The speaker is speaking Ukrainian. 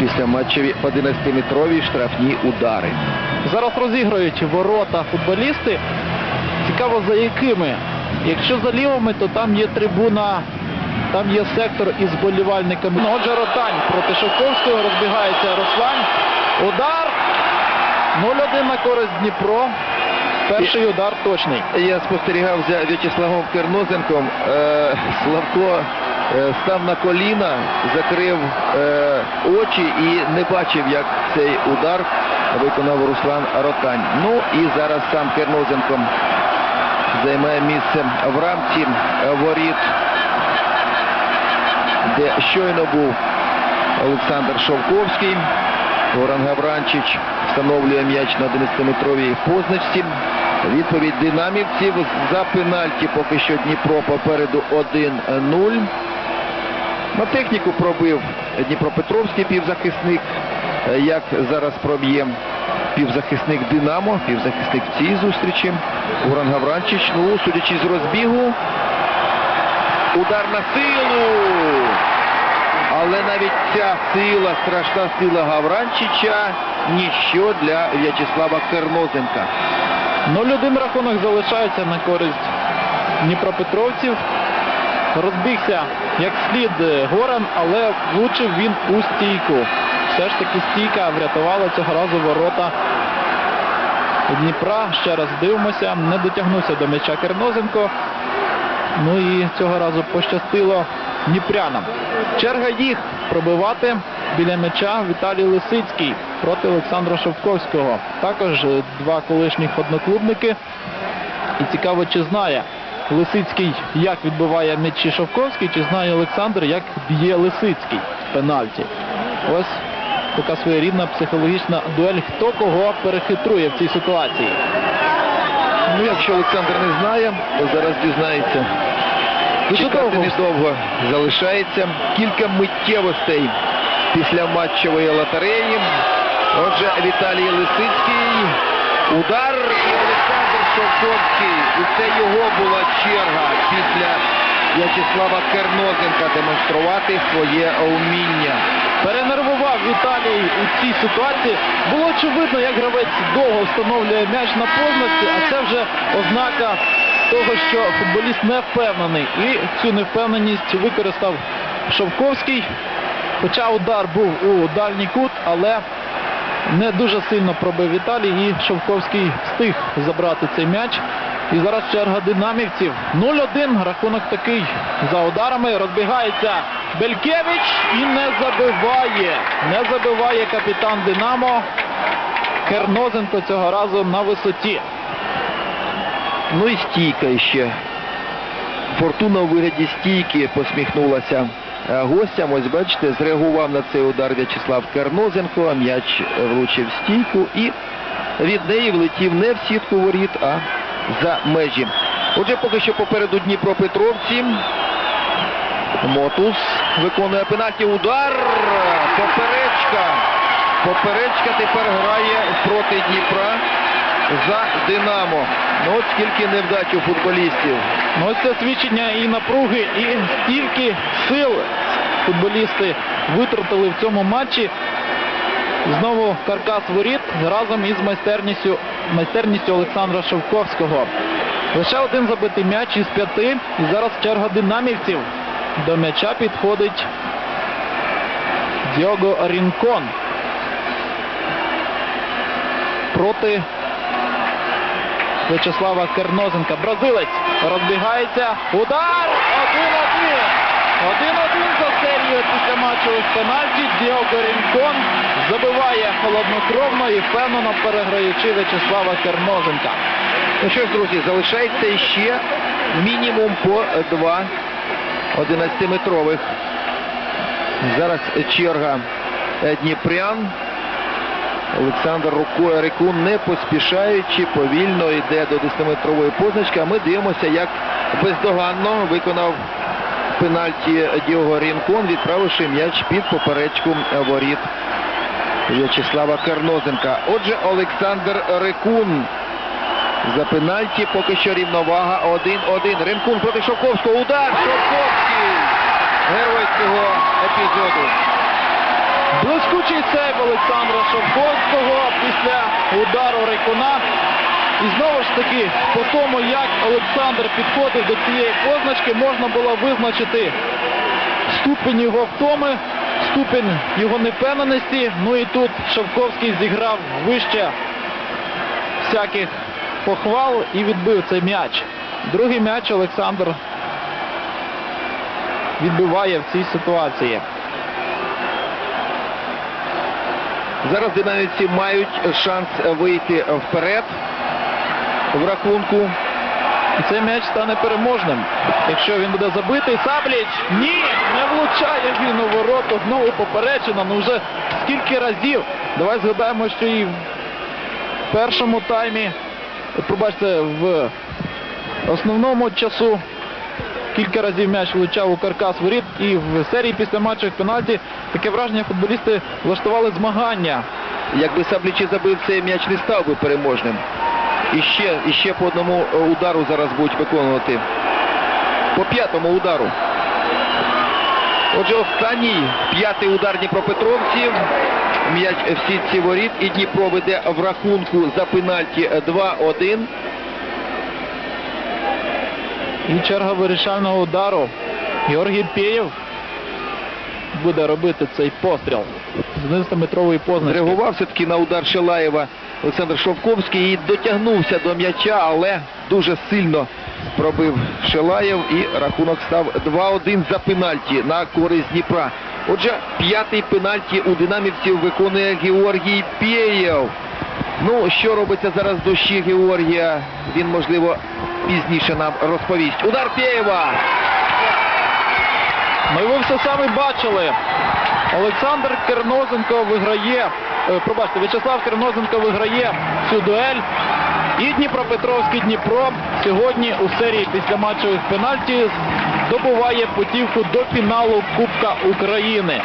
після матчеві 11-метрові штрафні удари. Зараз розіграють ворота футболісти. Цікаво за якими. Якщо за лівими, то там є трибуна, там є сектор із болівальниками. Ну, Отже, Ротань проти Шовковського розбігається Руслан. Удар. 0-1 на користь Дніпро. Перший удар точний. Я спостерігав за В'ячеславом Кернозенком. Е, Славко став на коліна, закрив е, очі і не бачив, як цей удар виконав Руслан Ротань. Ну і зараз сам Кернозенко займає місце в рамці е, воріт, де щойно був Олександр Шовковський. Горан Гавранчич встановлює м'яч на 11-метровій позначці. Відповідь динамівців за пенальті поки що Дніпро попереду 1-0. На техніку пробив Дніпропетровський півзахисник. Е, Як зараз проб'є півзахисник Динамо, півзахисник в цій зустрічі. Горан Гавранчич, ну, судячи з розбігу, удар на силу. Але навіть ця сила, страшна сила Гавранчича, ніщо для В'ячеслава Кернозенка. 0-1 рахунок залишається на користь Дніпропетровців. Розбігся як слід е, Горан, але влучив він у стійку. Все ж таки стійка врятувала цього разу ворота Дніпра. Ще раз дивимося, не дотягнувся до м'яча Кернозенко. Ну і цього разу пощастило Дніпрянам. Черга їх пробивати біля м'яча Віталій Лисицький проти Олександра Шовковського. Також е, два колишніх одноклубники. І цікаво, чи знає Лисицький, як відбиває м'ячі Шовковський, чи знає Олександр, як б'є Лисицький з пенальті. Ось така своєрідна психологічна дуель. Хто кого перехитрує в цій ситуації. Ну, якщо Олександр не знає, то зараз дізнається. Чекати недовго залишається. Кілька миттєвостей після матчової лотереї. Отже, Віталій Лисицький. Удар і Олександр Шовковський. І це його була черга після В'ячеслава Кернозенка демонструвати своє вміння. Перенервував Віталій у цій ситуації. Було очевидно, як гравець довго встановлює м'яч на позначці, а це вже ознака того, що футболіст не впевнений. І цю невпевненість використав Шовковський. Хоча удар був у дальній кут, але не дуже сильно пробив Віталій і Шовковський встиг забрати цей м'яч. І зараз черга динамівців. 0-1. Рахунок такий за ударами. Розбігається Белькевич і не забиває. Не забиває капітан Динамо. Кернозенко цього разу на висоті. Ну і стійка ще. Фортуна у вигляді стійки посміхнулася е, гостям. Ось бачите, зреагував на цей удар В'ячеслав Кернозенко. М'яч влучив стійку і від неї влетів не в сітку воріт, а за межі. Отже, поки що попереду Дніпропетровці. Мотус виконує пенальті. Удар. Поперечка. Поперечка тепер грає проти Дніпра за Динамо. Ну от скільки невдач у футболістів. Ну, Ось це свідчення і напруги, і стільки сил футболісти витратили в цьому матчі. Знову каркас воріт разом із майстерністю, майстерністю Олександра Шовковського. Лише один забитий м'яч із п'яти. І зараз черга динамівців. До м'яча підходить Діого Рінкон. Проти В'ячеслава Кернозенка. Бразилець розбігається. Удар! 1-1. 1-1 за серію після матчових пенальті. Діого Рінкон забиває холоднокровно і впевнено переграючи В'ячеслава Кернозенка. Ну що ж, друзі, залишається іще мінімум по два 11-метрових. Зараз черга е, Дніпрян. Олександр рукою Рекун, не поспішаючи, повільно йде до 10-метрової позначки. А ми дивимося, як бездоганно виконав пенальті Діого Рінкон, відправивши м'яч під поперечку воріт В'ячеслава Карнозенка. Отже, Олександр Рекун за пенальті поки що рівновага 1-1. Ринкун проти Шовковського. Удар! Шовковський! Герой цього епізоду. Блискучий сейв Олександра Шовковського після удару Рейкуна. І знову ж таки, по тому, як Олександр підходив до цієї позначки, можна було визначити ступінь його втоми, ступінь його невпевненості. Ну і тут Шовковський зіграв вище всяких похвал і відбив цей м'яч. Другий м'яч Олександр відбиває в цій ситуації. Зараз динамівці мають шанс вийти вперед в рахунку. Цей м'яч стане переможним. Якщо він буде забитий, Сабліч ні, не влучає він у ворота. Знову попереджено. Ну вже скільки разів. Давай згадаємо, що і в першому таймі, пробачте, в основному часу кілька разів м'яч влучав у каркас воріт. І в серії після матчів пенальті таке враження футболісти влаштували змагання. Якби Саблічі забив цей м'яч, не став би переможним. І ще, і ще по одному е, удару зараз будуть виконувати. По п'ятому удару. Отже, останній п'ятий удар Дніпропетровців. М'яч в сітці воріт. І Дніпро веде в рахунку за пенальті 2-1. І черга вирішального удару. Георгій Пєєв буде робити цей постріл з 11-метрової позначки. Реагував все-таки на удар Шилаєва Олександр Шовковський і дотягнувся до м'яча, але дуже сильно пробив Шилаєв і рахунок став 2-1 за пенальті на користь Дніпра. Отже, п'ятий пенальті у динамівців виконує Георгій Пєєв. Ну, що робиться зараз в душі Георгія, він, можливо, пізніше нам розповість. Удар Пєєва! Ну ви все самі бачили. Олександр Кернозенко виграє, е, пробачте, В'ячеслав Кернозенко виграє цю дуель. І Дніпропетровський Дніпро сьогодні у серії після матчових пенальті здобуває путівку до фіналу Кубка України.